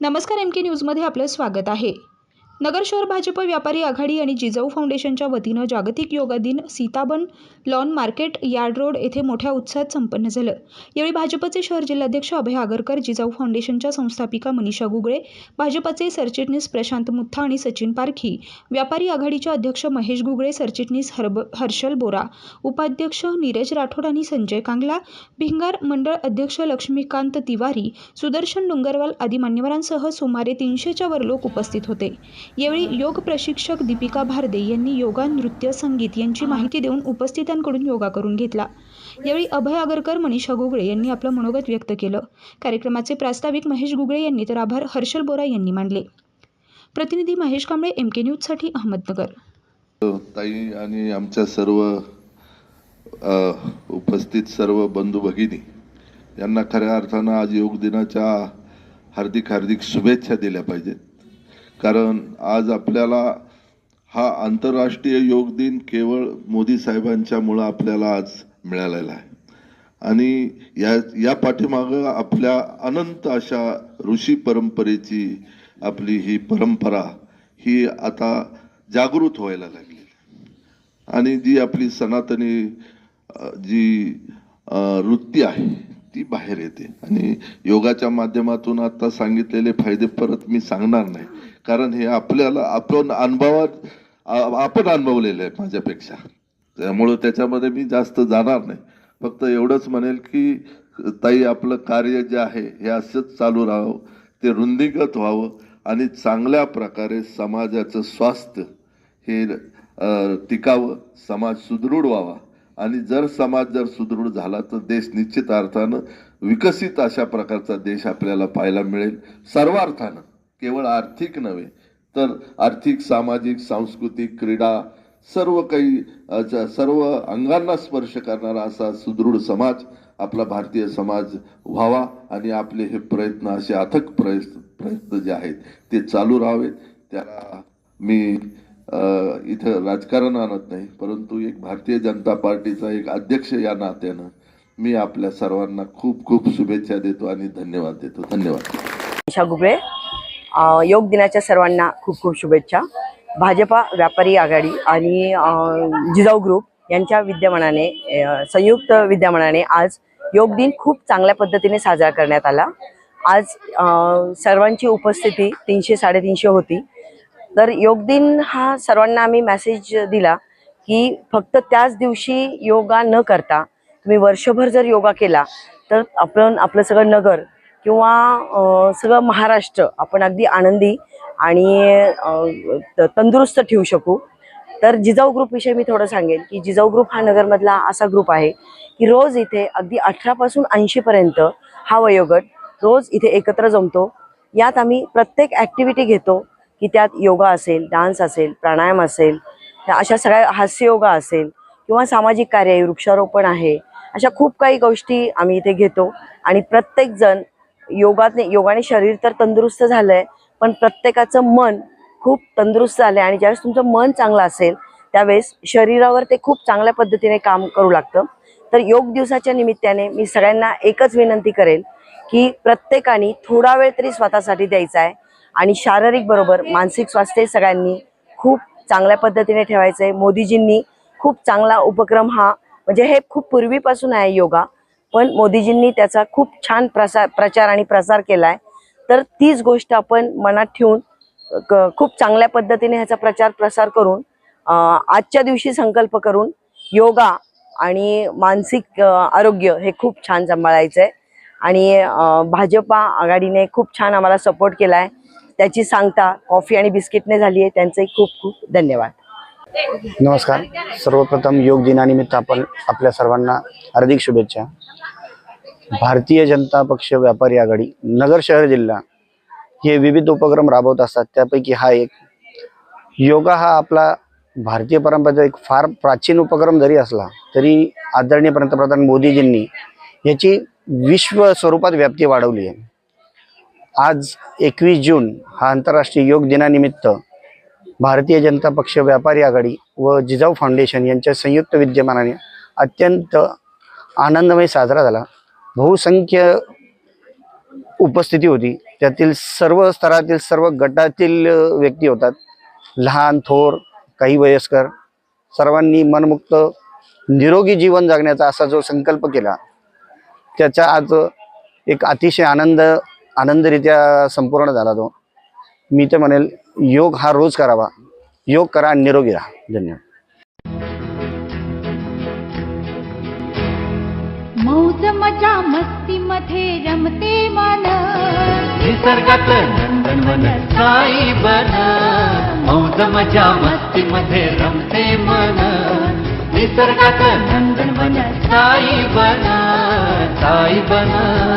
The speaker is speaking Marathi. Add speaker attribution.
Speaker 1: नमस्कार एम के न्यूजमध्ये आपलं स्वागत आहे. नगर शहर भाजप व्यापारी आघाडी आणि जिजाऊ फाउंडेशनच्या वतीनं जागतिक योगा दिन Sitaban lawn market yard road येथे मोठ्या उत्साहात संपन्न झालं. यावेळी भाजपचे शहर जिल्हाध्यक्ष अभय आगरकर जिजाऊ फाउंडेशनच्या संस्थापिका मनीषा गुगळे भाजपचे सरचिटणीस प्रशांत मुथा आणि सचिन पारखी व्यापारी आघाडीचे अध्यक्ष महेश गुगळे सरचिटणीस हरब हर्षल बोरा उपाध्यक्ष नीरज राठोड आणि संजय कांगला भिंगार मंडळ अध्यक्ष लक्ष्मीकांत तिवारी सुदर्शन डुंगरवाल आदी मान्यवरांसह सुमारे तीनशेच्या वर लोक उपस्थित होते. यावेळी योग प्रशिक्षक दीपिका भारदे यांनी योगा नृत्य संगीत यांची माहिती देऊन उपस्थितांकडून योगा करून घेतला. यावेळी अभय आगरकर मनीषा घुगळे यांनी आपलं मनोगत व्यक्त केलं. कार्यक्रमाचे प्रास्ताविक महेश गुगळे यांनी तर आभार हर्षल बोरा यांनी मानले. प्रतिनिधी महेश कांबळे एम के न्यूजसाठी अहमदनगर.
Speaker 2: हो, ताई आणि आमच्या सर्व उपस्थित सर्व बंधू भगिनी यांना खऱ्या अर्थानं आज योग दिनाच्या हार्दिक हार्दिक शुभेच्छा दिल्या पाहिजेत. कारण आज आपल्याला हा आंतरराष्ट्रीय योग दिन केवळ मोदी साहेबांच्यामुळं आपल्याला आज मिळालेला आहे. आणि या या पाठीमागं आपल्या अनंत अशा ऋषी परंपरेची आपली ही परंपरा ही आता जागृत व्हायला लागली. आणि जी आपली सनातनी जी वृत्ती आहे ती बाहेर येते. आणि योगाच्या माध्यमातून आता सांगितलेले फायदे परत मी सांगणार नाही. कारण हे आपल्याला आपण अनुभवात आपण अनुभवलेलं आहे माझ्यापेक्षा. त्यामुळं त्याच्यामध्ये मी जास्त जाणार नाही. फक्त एवढंच म्हणेल की ताई आपलं कार्य जे आहे हे असंच चालू राहावं ते रुंदीगत व्हावं आणि चांगल्या प्रकारे समाजाचं स्वास्थ्य हे टिकावं समाज सुदृढ व्हावा. आणि जर समाज जर सुदृढ झाला तर देश निश्चित अर्थानं विकसित अशा प्रकारचा देश आपल्याला पाहायला मिळेल सर्वार्थानं. केवळ आर्थिक नव्हे तर आर्थिक सामाजिक सांस्कृतिक क्रीडा सर्व काही सर्व अंगांना स्पर्श करणारा असा सुदृढ समाज आपला भारतीय समाज व्हावा आणि आपले हे प्रयत्न असे अथक प्रयत्न प्रयत्न जे आहेत ते चालू राहावेत. त्याला मी इथं राजकारण आणत नाही परंतु एक भारतीय जनता पार्टीचा एक अध्यक्ष या नात्यानं मी आपल्या सर्वांना खूप खूप शुभेच्छा देतो आणि धन्यवाद देतो. धन्यवाद.
Speaker 3: निशा योग दिनाच्या सर्वांना खूप खूप शुभेच्छा. भाजपा व्यापारी आघाडी आणि जिजाऊ ग्रुप यांच्या विद्यमानाने संयुक्त विद्यमानाने आज योग दिन खूप चांगल्या पद्धतीने साजरा करण्यात आला. आज सर्वांची उपस्थिती तीनशे साडेतीनशे होती. तर योग दिन हा सर्वांना आम्ही मेसेज दिला की फक्त त्याच दिवशी योगा न करता तुम्ही वर्षभर जर योगा केला तर आपण आपलं सगळं नगर किंवा सगळं महाराष्ट्र आपण अगदी आनंदी आणि तंदुरुस्त ठेवू शकू. तर जिजाऊ ग्रुपविषयी मी थोडं सांगेन की जिजाऊ ग्रुप हा नगरमधला असा ग्रुप आहे की रोज इथे अगदी अठरापासून ऐंशीपर्यंत हा वयोगट रोज इथे एकत्र जमतो. यात आम्ही प्रत्येक ॲक्टिव्हिटी घेतो की त्यात योगा असेल डान्स असेल प्राणायाम असेल अशा सगळ्या हास्ययोगा असेल किंवा सामाजिक कार्य आहे वृक्षारोपण आहे अशा खूप काही गोष्टी आम्ही इथे घेतो. आणि प्रत्येकजण योगाने योगाने शरीर तर तंदुरुस्त झालंय पण प्रत्येकाचं मन खूप तंदुरुस्त झालंय आणि ज्यावेळेस तुमचं मन चांगलं असेल त्यावेळेस शरीरावर ते खूप चांगल्या पद्धतीने काम करू लागतं. तर योग दिवसाच्या निमित्ताने मी सगळ्यांना एकच विनंती करेल की प्रत्येकाने थोडा वेळ तरी स्वतःसाठी द्यायचा आहे आणि शारीरिक बरोबर मानसिक स्वास्थ्य सगळ्यांनी खूप चांगल्या पद्धतीने ठेवायचं आहे मोदीजींनी खूप चांगला उपक्रम हा म्हणजे हे खूप पूर्वीपासून आहे योगा. पण मोदीजींनी त्याचा खूप छान प्रसार प्रचार आणि प्रसार केलाय. तर तीच गोष्ट आपण मनात ठेवून खूप चांगल्या पद्धतीने ह्याचा प्रचार प्रसार करून आजच्या दिवशी संकल्प करून योगा आणि मानसिक आरोग्य हे खूप छान सांभाळायचं आहे आणि भाजपा आघाडीने खूप छान आम्हाला सपोर्ट केलाय. त्याची सांगता कॉफी आणि बिस्किटने झाली आहे त्यांचे खूप खूप धन्यवाद.
Speaker 4: नमस्कार. सर्वप्रथम योग दिनानिमित्त आपण आपल्या सर्वांना हार्दिक शुभेच्छा. भारतीय जनता पक्ष व्यापारी आघाडी नगर शहर जिल्हा हे विविध उपक्रम राबवत असतात. त्यापैकी हा एक. योगा हा आपला भारतीय परंपरेचा एक फार प्राचीन उपक्रम जरी असला तरी आदरणीय पंतप्रधान मोदीजींनी याची विश्व स्वरूपात व्याप्ती वाढवली आहे. आज एकवीस जून हा आंतरराष्ट्रीय योग दिनानिमित्त भारतीय जनता पक्ष व्यापारी आघाडी व जिजाऊ फाउंडेशन यांच्या संयुक्त विद्यमानाने अत्यंत आनंदमय साजरा झाला. बहुसंख्य उपस्थिती होती. त्यातील सर्व स्तरातील सर्व गटातील व्यक्ती होतात. लहान थोर काही वयस्कर. सर्वांनी मनमुक्त निरोगी जीवन जगण्याचा असा जो संकल्प केला त्याचा आज एक अतिशय आनंद आनंदरित्या संपूर्ण झाला तो. मी तर म्हणेल योग हा रोज करावा. योग करा आणि निरोगी राहा. धन्यवाद.
Speaker 5: मौज मजा मस्ती मध्ये रमते मन.
Speaker 6: निसर्गात नंदनवन साई बन. मौज मजा मस्ती मध्ये रमते मन. निसर्गात नंदनवन साई बन. साई बन.